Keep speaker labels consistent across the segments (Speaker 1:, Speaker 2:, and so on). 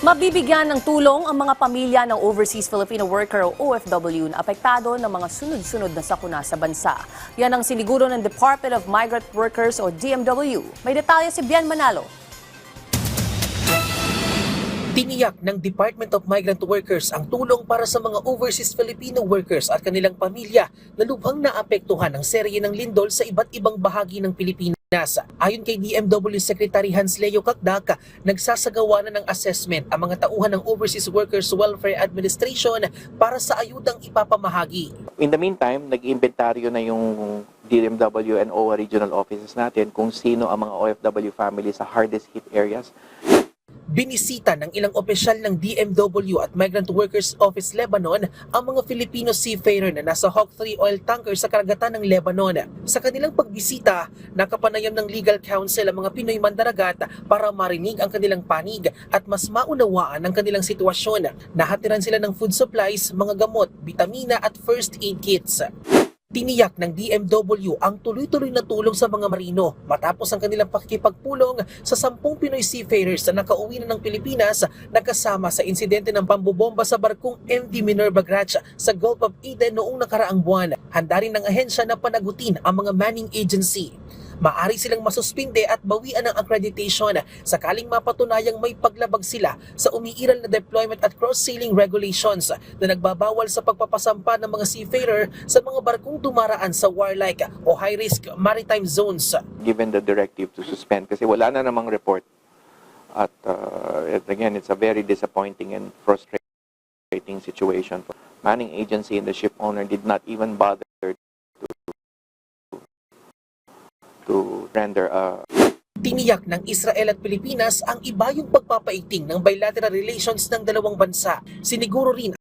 Speaker 1: Mabibigyan ng tulong ang mga pamilya ng Overseas Filipino Worker o OFW na apektado ng mga sunod-sunod na sakuna sa bansa. Yan ang siniguro ng Department of Migrant Workers o DMW. May detalye si Bian Manalo.
Speaker 2: Tiniyak ng Department of Migrant Workers ang tulong para sa mga overseas Filipino workers at kanilang pamilya na lubhang naapektuhan ng serye ng lindol sa iba't ibang bahagi ng Pilipinas. Ayon kay DMW Secretary Hans Leo Kakdak, nagsasagawa na ng assessment ang mga tauhan ng Overseas Workers Welfare Administration para sa ayudang ipapamahagi.
Speaker 3: In the meantime, nag-inventaryo na yung DMW and OWA regional offices natin kung sino ang mga OFW families sa hardest hit areas.
Speaker 2: Binisita ng ilang opisyal ng DMW at Migrant Workers Office Lebanon ang mga Filipino seafarer na nasa Hawk 3 oil tanker sa karagatan ng Lebanon. Sa kanilang pagbisita, nakapanayam ng legal counsel ang mga Pinoy mandaragat para marinig ang kanilang panig at mas maunawaan ang kanilang sitwasyon. Nahatiran sila ng food supplies, mga gamot, bitamina at first aid kits. Tiniyak ng DMW ang tuloy-tuloy na tulong sa mga marino matapos ang kanilang pakikipagpulong sa sampung Pinoy seafarers na nakauwi na ng Pilipinas na kasama sa insidente ng pambobomba sa barkong MV Minerva Gracia sa Gulf of Eden noong nakaraang buwan. Handa rin ng ahensya na panagutin ang mga manning agency. Maari silang masuspinde at bawian ng accreditation sakaling mapatunayang may paglabag sila sa umiiral na deployment at cross-sailing regulations na nagbabawal sa pagpapasampa ng mga seafarer sa mga barkong dumaraan sa warlike o high-risk maritime zones.
Speaker 3: given the directive to suspend kasi wala na namang report. At uh, again, it's a very disappointing and frustrating situation. Manning agency and the ship owner did not even bother to, render a
Speaker 2: Tiniyak ng Israel at Pilipinas ang iba yung pagpapaigting ng bilateral relations ng dalawang bansa. Siniguro rin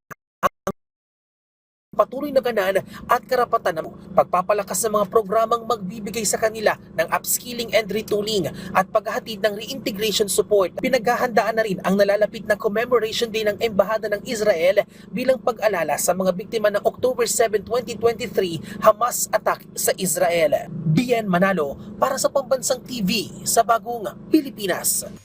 Speaker 2: patuloy na ganan at karapatan ng pagpapalakas ng mga programang magbibigay sa kanila ng upskilling and retooling at paghahatid ng reintegration support. Pinaghahandaan na rin ang nalalapit na commemoration day ng Embahada ng Israel bilang pag-alala sa mga biktima ng October 7, 2023 Hamas attack sa Israel. BN Manalo para sa Pambansang TV sa Bagong Pilipinas.